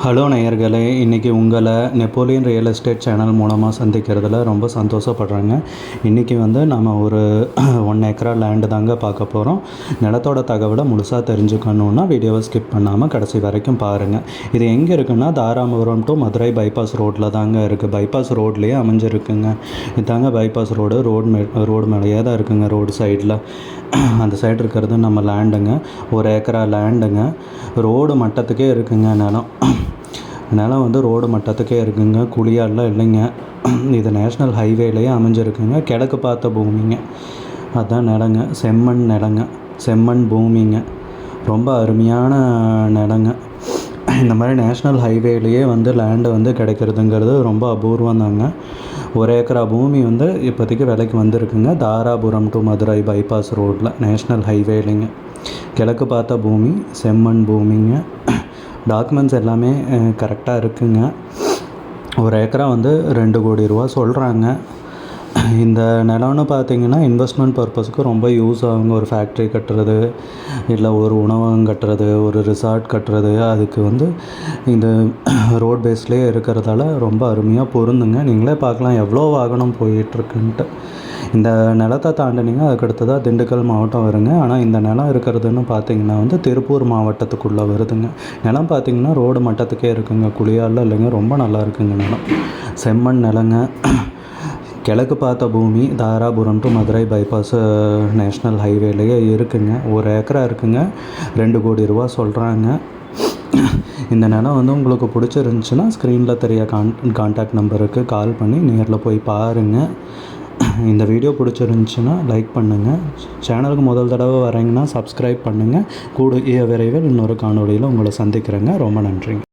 Hello நேயர்களே இன்றைக்கி உங்களை நெப்போலியன் ரியல் எஸ்டேட் சேனல் மூலமாக சந்திக்கிறதுல ரொம்ப சந்தோஷப்படுறேங்க. இன்றைக்கி வந்து நம்ம ஒரு ஒன் ஏக்கரா லேண்டு தாங்க பார்க்க போகிறோம் நிலத்தோட தகவலை முழுசாக தெரிஞ்சுக்கணுன்னா வீடியோவை ஸ்கிப் பண்ணாமல் கடைசி வரைக்கும் பாருங்கள் இது எங்கே இருக்குன்னா தாராபுரம் டு மதுரை பைபாஸ் ரோட்டில் தாங்க இருக்குது பைபாஸ் ரோட்லேயே அமைஞ்சிருக்குங்க. இதாங்க பைபாஸ் ரோடு ரோடு மே ரோடு மேலேயே தான் இருக்குங்க ரோடு சைடில் அந்த சைடு இருக்கிறது நம்ம லேண்டுங்க ஒரு ஏக்கரா லேண்டுங்க ரோடு மட்டத்துக்கே இருக்குங்க நிலம். நிலம் வந்து ரோடு மட்டத்துக்கே இருக்குங்க. குழியாலாம் இல்லைங்க. இது நேஷ்னல் ஹைவேலேயே அமைஞ்சிருக்குங்க. கிழக்கு பார்த்த பூமிங்க. அதுதான் நிலங்க. செம்மண் நிலங்க. செம்மண் பூமிங்க. ரொம்ப அருமையான நிலங்க. இந்த மாதிரி நேஷ்னல் ஹைவேலேயே வந்து லேண்டு வந்து கிடைக்கிறதுங்கிறது ரொம்ப அபூர்வம் தாங்க ஒரு ஏக்கரா பூமி வந்து இப்போதைக்கு விலைக்கு வந்திருக்குங்க. தாராபுரம் டு மதுரை பைபாஸ் ரோட்டில் நேஷ்னல் ஹைவேலிங்க. கிழக்கு பார்த்த பூமி செம்மண் பூமிங்க. டாக்குமெண்ட்ஸ் எல்லாமே கரெக்டாக இருக்குங்க. ஒரு ஏக்கரா வந்து ரெண்டு கோடி ரூபா சொல்கிறாங்க இந்த நிலம்னு பார்த்தீங்கன்னா இன்வெஸ்ட்மெண்ட் பர்பஸ்க்கு ரொம்ப யூஸ் ஆகுங்க. ஒரு ஃபேக்ட்ரி கட்டுறது இல்லை ஒரு உணவகம் கட்டுறது ஒரு ரிசார்ட் கட்டுறது. அதுக்கு வந்து இந்த ரோட் பேஸ்லேயே இருக்கிறதால ரொம்ப அருமையாக பொருந்துங்க. நீங்களே பார்க்கலாம் எவ்வளோ வாகனம் போயிட்டுருக்குன்ட்டு இந்த நிலத்தை தாண்டினீங்க அதுக்கு அடுத்ததாக திண்டுக்கல் மாவட்டம் வருங்க. ஆனால் இந்த நிலம் இருக்கிறதுன்னு பார்த்தீங்கன்னா வந்து திருப்பூர் மாவட்டத்துக்குள்ளே வருதுங்க. நிலம் பார்த்தீங்கன்னா ரோடு மட்டத்துக்கே இருக்குங்க. குளியாலில் இல்லைங்க. ரொம்ப நல்லா இருக்குங்க நிலம். செம்மண் நிலங்க. கிழக்கு பார்த்த பூமி Dharapuram to Madurai bypass national ஹைவேலேயே இருக்குங்க. ஒரு ஏக்கரா இருக்குங்க. ரெண்டு கோடி ரூபா சொல்கிறாங்க இந்த நிலம் வந்து உங்களுக்கு பிடிச்சிருந்துச்சுன்னா ஸ்க்ரீனில் தெரிய கான் கான்டாக்ட் நம்பருக்கு கால் பண்ணி நேரில் போய் பாருங்கள் இந்த வீடியோ பிடிச்சிருந்துச்சின்னா லைக் பண்ணுங்கள் சேனலுக்கு முதல் தடவை வரீங்கன்னா சப்ஸ்கிரைப் பண்ணுங்கள் கூடிய விரைவில் இன்னொரு காணொலியில் உங்களை சந்திக்கிறேங்க. ரொம்ப நன்றிங்க.